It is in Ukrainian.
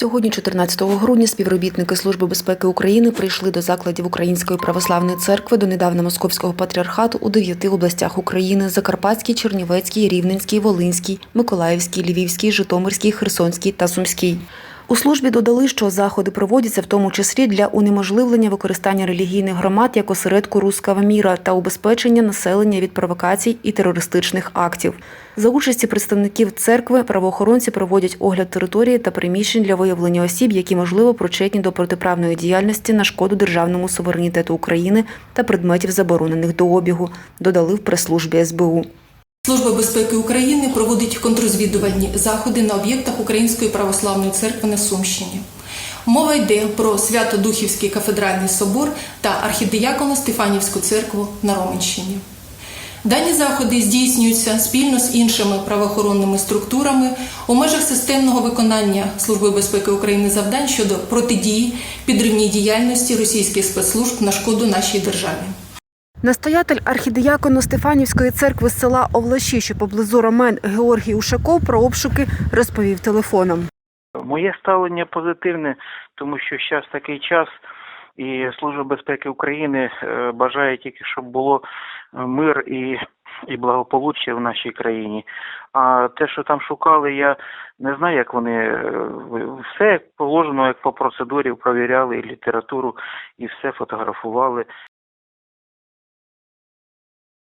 Сьогодні, 14 грудня, співробітники Служби безпеки України прийшли до закладів Української православної церкви до недавно Московського патріархату у дев'яти областях України: Закарпатській, Чернівецькій, Рівненській, Волинській, Миколаївській, Львівській, Житомирській, Херсонській та Сумській. У службі додали, що заходи проводяться в тому числі для унеможливлення використання релігійних громад як осередку руского міра та убезпечення населення від провокацій і терористичних актів. За участі представників церкви правоохоронці проводять огляд території та приміщень для виявлення осіб, які можливо причетні до протиправної діяльності на шкоду державному суверенітету України та предметів заборонених до обігу. Додали в прес-службі СБУ. Служба безпеки України проводить контррозвідувальні заходи на об'єктах Української православної церкви на Сумщині. Мова йде про Свято-Духівський кафедральний собор та архідиякону Стефанівську церкву на Роменщині. Дані заходи здійснюються спільно з іншими правоохоронними структурами у межах системного виконання Служби безпеки України завдань щодо протидії підривній діяльності російських спецслужб на шкоду нашій державі. Настоятель архідиякону Стефанівської церкви з села Овлаші, що поблизу Ромен Георгій Ушаков про обшуки розповів телефоном. Моє ставлення позитивне, тому що зараз такий час, і Служба безпеки України е, бажає тільки, щоб було е, мир і, і благополуччя в нашій країні. А те, що там шукали, я не знаю, як вони е, все положено, як по процедурі провіряли і літературу, і все фотографували.